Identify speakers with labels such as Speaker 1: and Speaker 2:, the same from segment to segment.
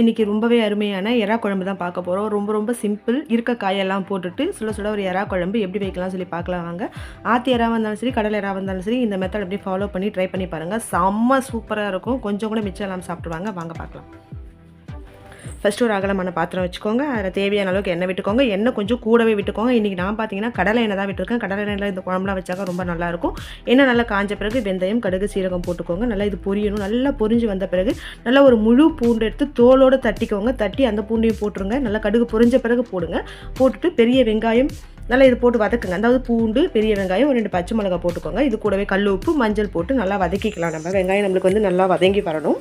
Speaker 1: இன்றைக்கி ரொம்பவே அருமையான எறா குழம்பு தான் பார்க்க போகிறோம் ரொம்ப ரொம்ப சிம்பிள் இருக்க காயெல்லாம் போட்டுட்டு சுட சுட ஒரு எறா குழம்பு எப்படி வைக்கலாம் சொல்லி பார்க்கலாம் வாங்க. ஆத்தி எறா வந்தாலும் சரி கடல் எறா வந்தாலும் சரி இந்த மெத்தட் அப்படியே ஃபாலோ பண்ணி ட்ரை பண்ணி பாருங்கள் செம்ம சூப்பராக இருக்கும். கொஞ்சம் கூட மிச்சம் இல்லாமல் சாப்பிடுவாங்க வாங்க பார்க்கலாம். ஃபஸ்ட்டு ஒரு அகலமான பாத்திரம் வச்சுக்கோங்க. அதில் தேவையான அளவுக்கு எண்ணெய் விட்டுக்கோங்க. எண்ணெய் கொஞ்சம் கூடவே விட்டுக்கோங்க. இன்றைக்கி நான் பார்த்தீங்கன்னா கடலை எண்ணெய் தான் விட்டுருக்கேன். கடலை எண்ணெயில் இந்த குழம்புலாம் வச்சாக்க ரொம்ப நல்லாயிருக்கும். எண்ணெய் நல்லா காஞ்ச பிறகு வெந்தயம் கடுகு சீரகம் போட்டுக்கோங்க. நல்லா இது பொரியணும். நல்லா பொரிஞ்சு வந்த பிறகு நல்லா ஒரு முழு பூண்டு எடுத்து தோலோடு தட்டிக்கோங்க. தட்டி அந்த பூண்டையும் போட்டுருங்க. நல்லா கடுகு பொரிஞ்ச பிறகு போடுங்க. போட்டுட்டு பெரிய வெங்காயம் நல்லா இது போட்டு வதக்குங்க. அதாவது பூண்டு பெரிய வெங்காயம் ஒரு ரெண்டு பச்சை மிளகாய் போட்டுக்கோங்க. இது கூடவே கல் உப்பு மஞ்சள் போட்டு நல்லா வதக்கிக்கலாம் நம்ம. வெங்காயம் நம்மளுக்கு வந்து நல்லா வதங்கி வரணும்.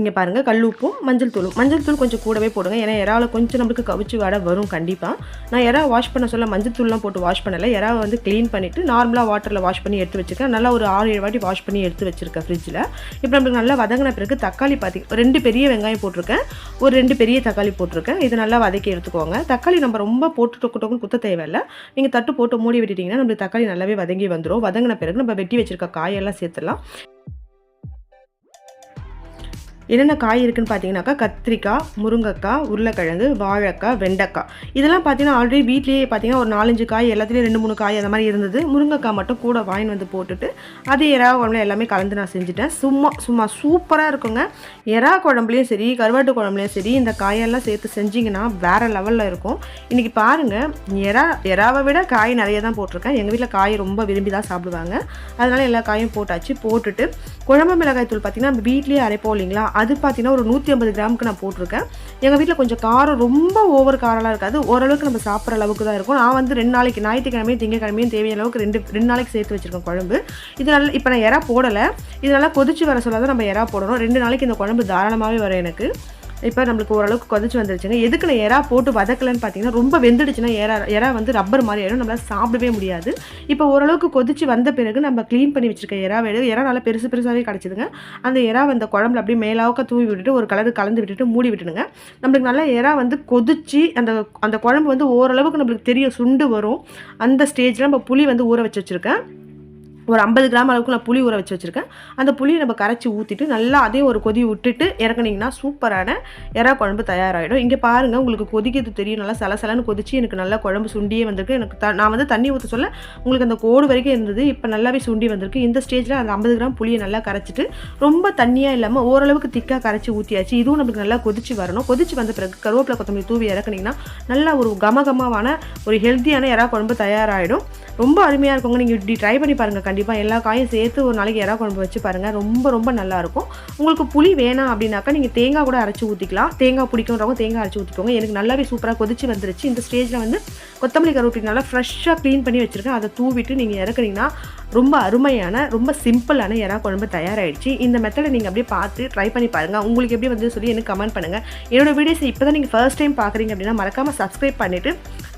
Speaker 1: இங்கே பாருங்கள் கல்லுப்பும் மஞ்சள் தூளும். மஞ்சள் தூள் கொஞ்சம் கூடவே போடுங்க. ஏன்னா இறாவில் கொஞ்சம் நம்மளுக்கு கவிச்சு வடை வரும் கண்டிப்பாக நான் இறா வாஷ் பண்ண சொல்ல மஞ்சள் தூள்லாம் போட்டு வாஷ் பண்ணலை. இறாவை வந்து க்ளீன் பண்ணிவிட்டு நார்மலாக வாட்டரில் வாஷ் பண்ணி எடுத்து வச்சுருக்கேன். நல்லா ஒரு ஆறு ஏழு வாட்டி வாஷ் பண்ணி எடுத்து வச்சுருக்கேன் ஃப்ரிட்ஜில் இப்போ நம்மளுக்கு நல்லா வதங்கின பிறகு தக்காளி பார்த்தி ரெண்டு பெரிய வெங்காயம் போட்டிருக்கேன். ஒரு ரெண்டு பெரிய தக்காளி போட்டிருக்கேன். இதை நல்லா வதக்கி எடுத்துக்கோங்க. தக்காளி நம்ம ரொம்ப போட்டு டொக்கு டொக்குன்னு குத்த தேவையில்லை. நீங்கள் தட்டு போட்டு மூடி விட்டுட்டிங்கன்னா நம்மளுக்கு தக்காளி நல்லாவே வதங்கி வந்துடும் வதங்கின பிறகு நம்ம வெட்டி வச்சுருக்க காயெல்லாம் சேர்த்துலாம் என்னென்ன காய் இருக்குன்னு பார்த்தீங்கன்னாக்கா கத்திரிக்காய் முருங்கைக்காய் உருளைக்கிழங்கு வாழைக்காய் வெண்டைக்காய். இதெல்லாம் பார்த்தீங்கன்னா ஆல்ரெடி வீட்லேயே பார்த்தீங்கன்னா ஒரு நாலஞ்சு காய் எல்லாத்துலேயும் ரெண்டு மூணு காய் அந்த மாதிரி இருந்தது. முருங்கைக்காய் மட்டும் கூட வாங்கி வந்து போட்டுட்டு அது எறா குழம்புல எல்லாமே கலந்து நான் செஞ்சுட்டேன். சும்மா சும்மா சூப்பராக இருக்குங்க. எறா குழம்புலையும் சரி கருவாட்டு குழம்புலையும் சரி இந்த காயெல்லாம் சேர்த்து செஞ்சிங்கன்னா வேறு லெவலில் இருக்கும். இன்றைக்கி பாருங்கள் எறா எறாவை விட காய் நிறைய தான் போட்டிருக்கேன். எங்கள் வீட்டில் காய் ரொம்ப விரும்பி தான் சாப்பிடுவாங்க. அதனால் எல்லா காயும் போட்டாச்சு. போட்டுட்டு குழம்பு மிளகாய் தூள் பார்த்திங்கன்னா நம்ம வீட்லேயே அரைப்போம் இல்லைங்களா? அது பார்த்தீங்கன்னா ஒரு நூற்றி ஐம்பது கிராமுக்கு நான் போட்டிருக்கேன். எங்கள் வீட்டில் கொஞ்சம் காரம் ரொம்ப ஓவர் காரம்லாம் இருக்காது. ஓரளவுக்கு நம்ம சாப்பிட்ற அளவுக்கு தான் இருக்கும். நான் வந்து ரெண்டு நாளைக்கு ஞாயிற்றுக்கிழமையும் திங்கக்கிழமையும் தேவையான அளவுக்கு ரெண்டு ரெண்டு நாளைக்கு சேர்த்து வச்சுருக்கேன் குழம்பு. இது இப்போ நான் இறா போடலை. இதனால் கொதிச்சு வர சொல்லாத நம்ம இறா போடணும். ரெண்டு நாளைக்கு இந்த குழம்பு தாராளமாகவே வரும் எனக்கு. இப்போ நம்மளுக்கு ஓரளவுக்கு கொதிச்சு வந்துருச்சுங்க. எதுக்கு நான் எறா போட்டு வதக்கலன்னு பார்த்தீங்கன்னா ரொம்ப வெந்துடுச்சுன்னா எறா எறா வந்து ரப்பர் மாதிரி ஆயிடும். நம்மளால் சாப்பிடவே முடியாது. இப்போ ஓரளவுக்கு கொதிச்சு வந்த பிறகு நம்ம க்ளீன் பண்ணி வச்சுருக்க எறா வேடு. எறா நல்லா பெருசு பெருசாகவே கிடச்சிதுங்க. அந்த எறா அந்த குழம்புல அப்படியே மேலாவுக்க தூவி விட்டுட்டு ஒரு கலர் கலந்து விட்டுட்டு மூடி விட்டுடுங்க. நம்மளுக்கு நல்லா எறா வந்து கொதிச்சு அந்த அந்த குழம்பு வந்து ஓரளவுக்கு நம்மளுக்கு தெரியும் சுண்டு வரும். அந்த ஸ்டேஜில் நம்ம புளி வந்து ஊற வச்சு வச்சுருக்கேன். ஒரு ஐம்பது கிராம் அளவுக்கு நான் புளி ஊற வச்சு வச்சுருக்கேன். அந்த புளியை நம்ம கரைச்சி ஊற்றிட்டு நல்லா அதே ஒரு கொதி விட்டுட்டு இறக்குனிங்கன்னா சூப்பரான எறா குழம்பு தயாராகிடும் இங்கே பாருங்கள் உங்களுக்கு கொதிக்கிறது தெரியும். நல்லா சலசலன்னு கொதிச்சு எனக்கு நல்லா குழம்பு சுண்டியே வந்திருக்கு. எனக்கு த நான் வந்து தண்ணி ஊற்ற சொல்ல உங்களுக்கு அந்த கோடு வரைக்கும் இருந்தது. இப்போ நல்லாவே சுண்டி வந்திருக்கு. இந்த ஸ்டேஜில் அந்த ஐம்பது கிராம் புளியை நல்லா கரைச்சிட்டு ரொம்ப தண்ணியாக இல்லாமல் ஓரளவுக்கு திக்காக கரைச்சி ஊற்றியாச்சு இதுவும் நமக்கு நல்லா கொதிச்சு வரணும். கொதிச்சு வந்த பிறகு கருவேப்பிலை கொத்தமல்லி தூவி இறக்குனிங்கன்னா நல்லா ஒரு கமகமமான ஒரு ஹெல்த்தியான இறா குழம்பு தயாராகிடும் ரொம்ப அருமையாக இருக்குங்க. நீங்கள் இப்படி ட்ரை பண்ணி பாருங்கள் கண்டிப்பாக எல்லா காயும் சேர்த்து ஒரு நாளைக்கு இறா குழம்பு வச்சு பாருங்கள் ரொம்ப ரொம்ப நல்லாயிருக்கும் உங்களுக்கு புளி வேணாம் அப்படின்னாக்கா நீங்கள் தேங்காய் கூட அரைச்சி ஊற்றிக்கலாம் தேங்காய் பிடிக்கிறவங்க தேங்காய் அரைச்சி ஊற்றிக்கோங்க எனக்கு நல்லாவே சூப்பராக கொதிச்சு வந்துருச்சு. இந்த ஸ்டேஜில் வந்து கொத்தமல்லி கருவேப்பிலை நல்லா ஃப்ரெஷ்ஷாக க்ளீன் பண்ணி வச்சுருக்கேன். அதை தூவிட்டு நீங்கள் இறக்குறீங்கன்னா ரொம்ப அருமையான ரொம்ப சிம்பிளான எறா குழம்பு தயாராகிடுச்சு இந்த மெத்தடை நீங்கள் அப்படியே பார்த்து ட்ரை பண்ணி பாருங்கள் உங்களுக்கு எப்படி வந்து சொல்லி எனக்கு கமெண்ட் பண்ணுங்கள் என்னோட வீடியோஸ் இப்போ தான் நீங்கள் ஃபர்ஸ்ட் டைம் பார்க்குறீங்க அப்படின்னா மறக்காமல் சப்ஸ்கிரைப் பண்ணிவிட்டு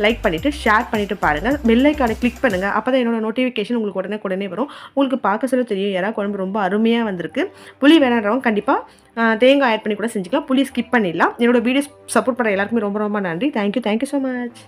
Speaker 1: லைக் பண்ணிவிட்டு ஷேர் பண்ணிவிட்டு பாருங்கள் பெல்லைக்கான கிளிக் பண்ணுங்கள் அப்போ தான் என்னோட நோட்டிஃபிகேஷன் உங்களுக்கு உடனே உடனே வரும். உங்களுக்கு பார்க்க சொல்ல தெரியும் எறா குழம்பு ரொம்ப அருமையாக வந்திருக்கு. புளி வேணான்றவங்க கண்டிப்பாக தேங்காய் ஆட் பண்ணி கூட செஞ்சுக்கலாம். புளி ஸ்கிப் பண்ணிடலாம். என்னோடய வீடியோஸ் சப்போர்ட் பண்ண எல்லாருக்குமே ரொம்ப ரொம்ப நன்றி. Thank you thank you so much